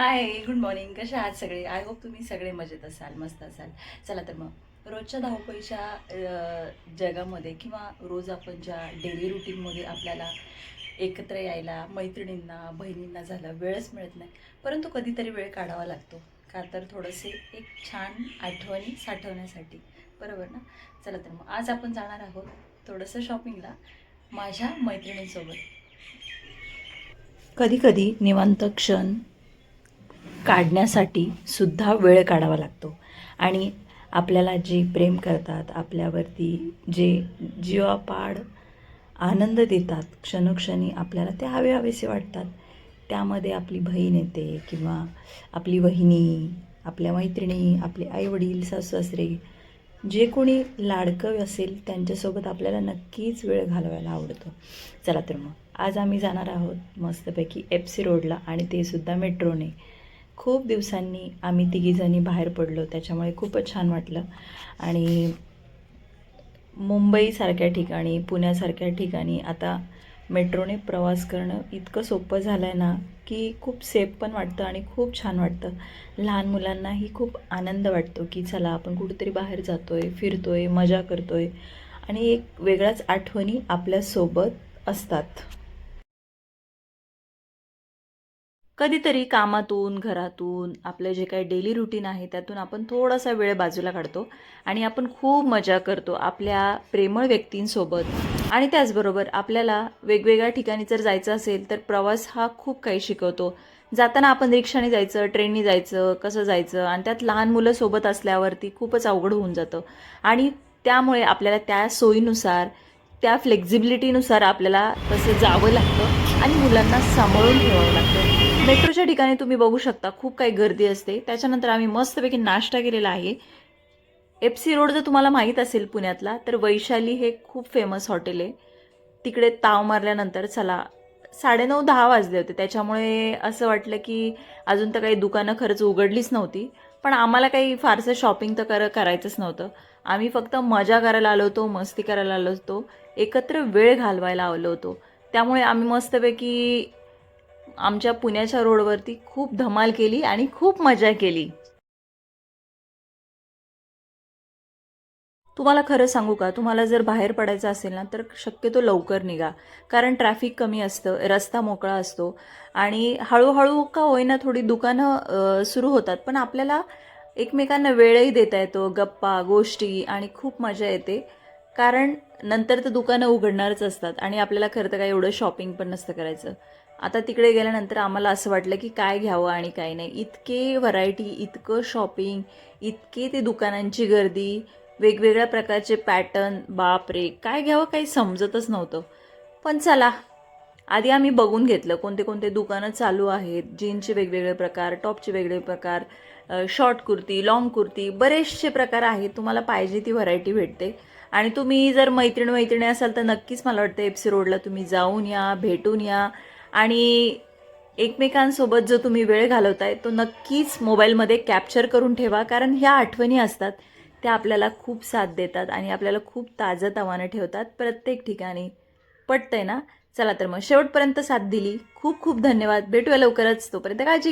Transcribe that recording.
Hi good morning कसे आहात सगळे? आय होप तुम्ही सगळे मजेत असाल मस्त असाल. चला तर मग रोजच्या धावपळीच्या जगामध्ये किंवा रोज आपण ज्या डेली रुटीनमध्ये आपल्याला एकत्र यायला मैत्रिणींना बहिणींना झालं वेळच मिळत नाही. परंतु कधीतरी वेळ काढावा लागतो. का तर थोडंसे एक छान आठवणी साठवण्यासाठी. बरोबर ना? चला तर मग आज आपण जाणार आहोत थोडंसं शॉपिंगला माझ्या मैत्रिणींसोबत. कधीकधी निवांत क्षण काढण्यासाठी सुद्धा वेळ काढावा लागतो. आणि आपल्याला जे प्रेम करतात आपल्यावरती जे जीवापाड आनंद देतात क्षणोक्षणी आपल्याला ते हवे हवेसे वाटतात त्यामध्ये आपली बहीण येते किंवा आपली वहिनी आपल्या मैत्रिणी आपले आईवडील सासू सासरे जे कोणी लाडकं असेल त्यांच्यासोबत आपल्याला नक्कीच वेळ घालवायला आवडतो. चला तर मग आज आम्ही जाणार आहोत मस्तपैकी एफ सी रोडला आणि ते सुद्धा मेट्रोने. खूप दिवसांनी आम्ही तिघीजणी बाहेर पडलो. त्याच्यामुळे खूपच छान वाटलं. आणि मुंबईसारख्या ठिकाणी पुण्यासारख्या ठिकाणी आता मेट्रोने प्रवास करणं इतकं सोपं झालं आहे ना की खूप सेफ पण वाटतं आणि खूप छान वाटतं. लहान मुलांनाही खूप आनंद वाटतो की चला आपण कुठेतरी बाहेर जातो आहे फिरतो आहे मजा करतो आहे आणि एक वेगळ्याच आठवणी आपल्यासोबत असतात. कधीतरी कामातून घरातून आपलं जे काही डेली रुटीन आहे त्यातून आपण थोडासा वेळ बाजूला काढतो आणि आपण खूप मजा करतो आपल्या प्रेमळ व्यक्तींसोबत. आणि त्याचबरोबर आपल्याला वेगवेगळ्या ठिकाणी जर जायचं असेल तर प्रवास हा खूप काही शिकवतो. जाताना आपण रिक्षाने जायचं ट्रेननी जायचं कसं जायचं आणि त्यात लहान मुलं सोबत असल्यावरती खूपच अवघड होऊन जातं. आणि त्यामुळे आपल्याला त्या सोयीनुसार त्या फ्लेक्झिबिलिटीनुसार आपल्याला तसं जावं लागतं आणि मुलांना सांभाळून ठेवावं लागतं. मेट्रोच्या ठिकाणी तुम्ही बघू शकता खूप काही गर्दी असते. त्याच्यानंतर आम्ही मस्तपैकी नाश्ता केलेला आहे. एफ सी रोड जर तुम्हाला माहीत असेल पुण्यातला तर वैशाली हे खूप फेमस हॉटेल आहे. तिकडे ताव मारल्यानंतर चला साडेनऊ दहा वाजले होते. त्याच्यामुळे असं वाटलं की अजून तर काही दुकानं खरंच उघडलीच नव्हती. पण आम्हाला काही फारसं शॉपिंग तर कर करायचंच नव्हतं. आम्ही फक्त मजा करायला आलो होतो मस्ती करायला आलो होतो. एकत्र वेळ घालवायला आलो होतो. त्यामुळे आम्ही मस्तपैकी आमच्या पुण्याच्या रोडवरती खूप धमाल केली आणि खूप मजा केली. तुम्हाला खरं सांगू का? तुम्हाला जर बाहेर पडायचं असेल ना तर शक्यतो लवकर निघा. कारण ट्रॅफिक कमी असतं रस्ता मोकळा असतो. आणि हळूहळू का होईना थोडी दुकानं सुरू होतात. पण आपल्याला एकमेकांना वेळही देता येतो गप्पा गोष्टी आणि खूप मजा येते. कारण नंतर तर दुकानं उघडणारच असतात आणि आपल्याला खरं तर काही एवढं शॉपिंग पण नसतं करायचं. आता तिकडे गेल्यानंतर आम्हाला असं वाटलं की काय घ्यावं आणि काय नाही. इतके व्हरायटी इतकं शॉपिंग इतके ते दुकानांची गर्दी वेगवेगळ्या प्रकारचे पॅटर्न बापरे काय घ्यावं काही समजतच नव्हतं. पण चला आधी आम्ही बघून घेतलं कोणते कोणते दुकानं चालू आहेत जीन्सचे वेगवेगळे प्रकार टॉपचे वेगळे प्रकार शॉर्ट कुर्ती लॉंग कुर्ती बरेचसे प्रकार आहेत तुम्हाला पाहिजे ती व्हरायटी भेटते. आणि तुम्ही जर मैत्रीण मैत्रिणी असाल तर नक्कीच मला वाटतं एफ सी रोडला तुम्ही जाऊन या भेटून या. आणि एकमेकांसोबत जो तुम्ही वेळ घालवताय तो नक्कीच मोबाईलमध्ये कॅप्चर करून ठेवा. कारण ह्या आठवणी असतात त्या आपल्याला खूप साथ देतात आणि आपल्याला खूप ताजं तवानं ठेवतात प्रत्येक ठिकाणी. पटतंय ना? चला तर मग शेवटपर्यंत साथ दिली. खूप खूप धन्यवाद. भेटूया लवकरच. तोपर्यंत काळजी